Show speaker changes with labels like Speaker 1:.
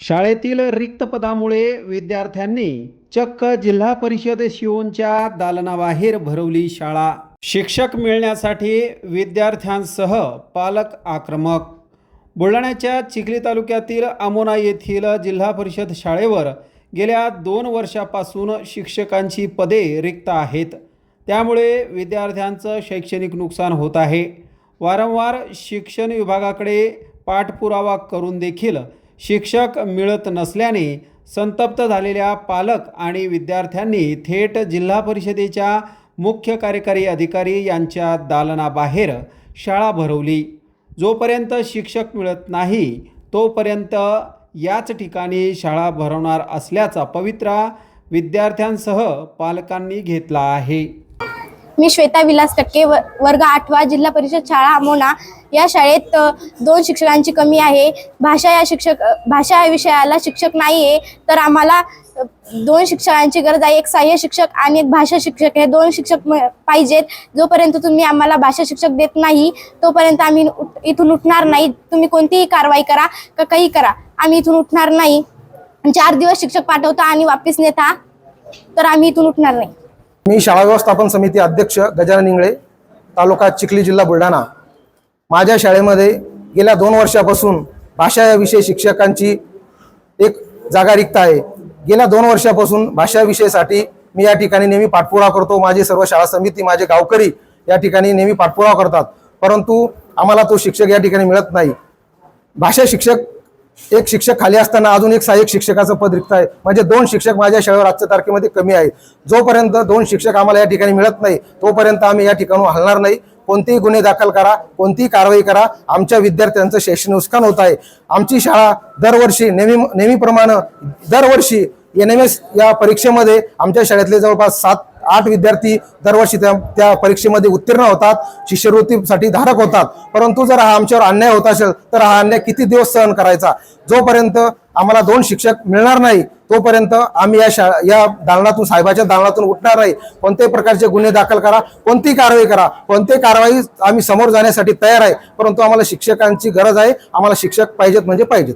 Speaker 1: शाळेतील रिक्त पदामुळे विद्यार्थ्यांनी चक्क जिल्हा परिषद शिवोनच्या दालनाबाहेर भरवली शाळा. शिक्षक मिळण्यासाठी विद्यार्थ्यांसह पालक आक्रमक. बुलढाण्याच्या चिखली तालुक्यातील आमोना येथील जिल्हा परिषद शाळेवर गेल्या दोन वर्षापासून शिक्षकांची पदे रिक्त आहेत. त्यामुळे विद्यार्थ्यांचं शैक्षणिक नुकसान होत आहे. वारंवार शिक्षण विभागाकडे पाठपुरावा करून देखील शिक्षक मिळत नसल्याने संतप्त झालेल्या पालक आणि विद्यार्थ्यांनी थेट जिल्हा परिषदेच्या मुख्य कार्यकारी अधिकारी यांच्या दालनाबाहेर शाळा भरवली. जोपर्यंत शिक्षक मिळत नाही तोपर्यंत याच ठिकाणी शाळा भरवणार असल्याचा पवित्रा विद्यार्थ्यांसह पालकांनी घेतला आहे.
Speaker 2: मी श्वेता विलास टक्के व वर्ग आठवा जिल्हा परिषद शाळा अमोना या शाळेत दोन शिक्षकांची कमी आहे. भाषा या शिक्षक भाषा या विषयाला शिक्षक नाही आहे तर आम्हाला दोन शिक्षकांची गरज आहे. एक सहाय्य शिक्षक आणि एक भाषा शिक्षक. हे दोन शिक्षक म- पाहिजेत. जोपर्यंत तुम्ही आम्हाला भाषा शिक्षक देत नाही तोपर्यंत आम्ही उठ- इथून उठणार नाही. तुम्ही कोणतीही कारवाई करा का काही करा. आम्ही इथून उठणार नाही. चार दिवस शिक्षक पाठवता आणि वापिस नेता तर आम्ही इथून उठणार नाही.
Speaker 3: मी शाळा व्यवस्थापन समिती अध्यक्ष गजानन इंगळे तालुका चिखली जिल्हा बुलढाणा. माझ्या शाळेमध्ये गेल्या दोन वर्षापासून भाषा या विषय शिक्षकांची एक जागा रिक्त आहे. गेल्या दोन वर्षापासून भाषा विषयासाठी मी या ठिकाणी नेहमी पाठपुरा करतो. माझी सर्व शाळा समिती माझे गावकरी या ठिकाणी नेहमी पाठपुरावा करतात. परंतु आम्हाला तो शिक्षक या ठिकाणी मिळत नाही. भाषा शिक्षक एक शिक्षक खाली असताना अजून एक सहाय्यक शिक्षकाचं पद रिक्त आहे. म्हणजे दोन शिक्षक माझ्या शाळेवर आजच्या तारखेमध्ये कमी आहे. जोपर्यंत दोन शिक्षक आम्हाला या ठिकाणी मिळत नाही तोपर्यंत आम्ही या ठिकाणून हलणार नाही. कोणतेही गुन्हे दाखल करा कोणतीही कारवाई करा. आमच्या विद्यार्थ्यांचं शैक्षणिक नुकसान होत आहे. आमची शाळा दरवर्षी नेहमी नेहमीप्रमाणे दरवर्षी एन एम एस या परीक्षेमध्ये आमच्या शाळेतले जवळपास सात आठ विद्यार्थी दरवर्षी त्या त्या परीक्षेमध्ये उत्तीर्ण होतात शिष्यवृत्तीसाठी धारक होतात. परंतु जर हा आमच्यावर अन्याय होत असेल तर हा अन्याय किती दिवस सहन करायचा? जोपर्यंत आम्हाला दोन शिक्षक मिळणार नाही तोपर्यंत आम्ही या शा या दालनातून साहेबाच्या दालनातून उठणार नाही. कोणत्याही प्रकारचे गुन्हे दाखल करा कोणतीही कारवाई करा कोणतीही कारवाई आम्ही समोर जाण्यासाठी तयार आहे. परंतु आम्हाला शिक्षकांची गरज आहे आम्हाला शिक्षक पाहिजेत म्हणजे पाहिजेत.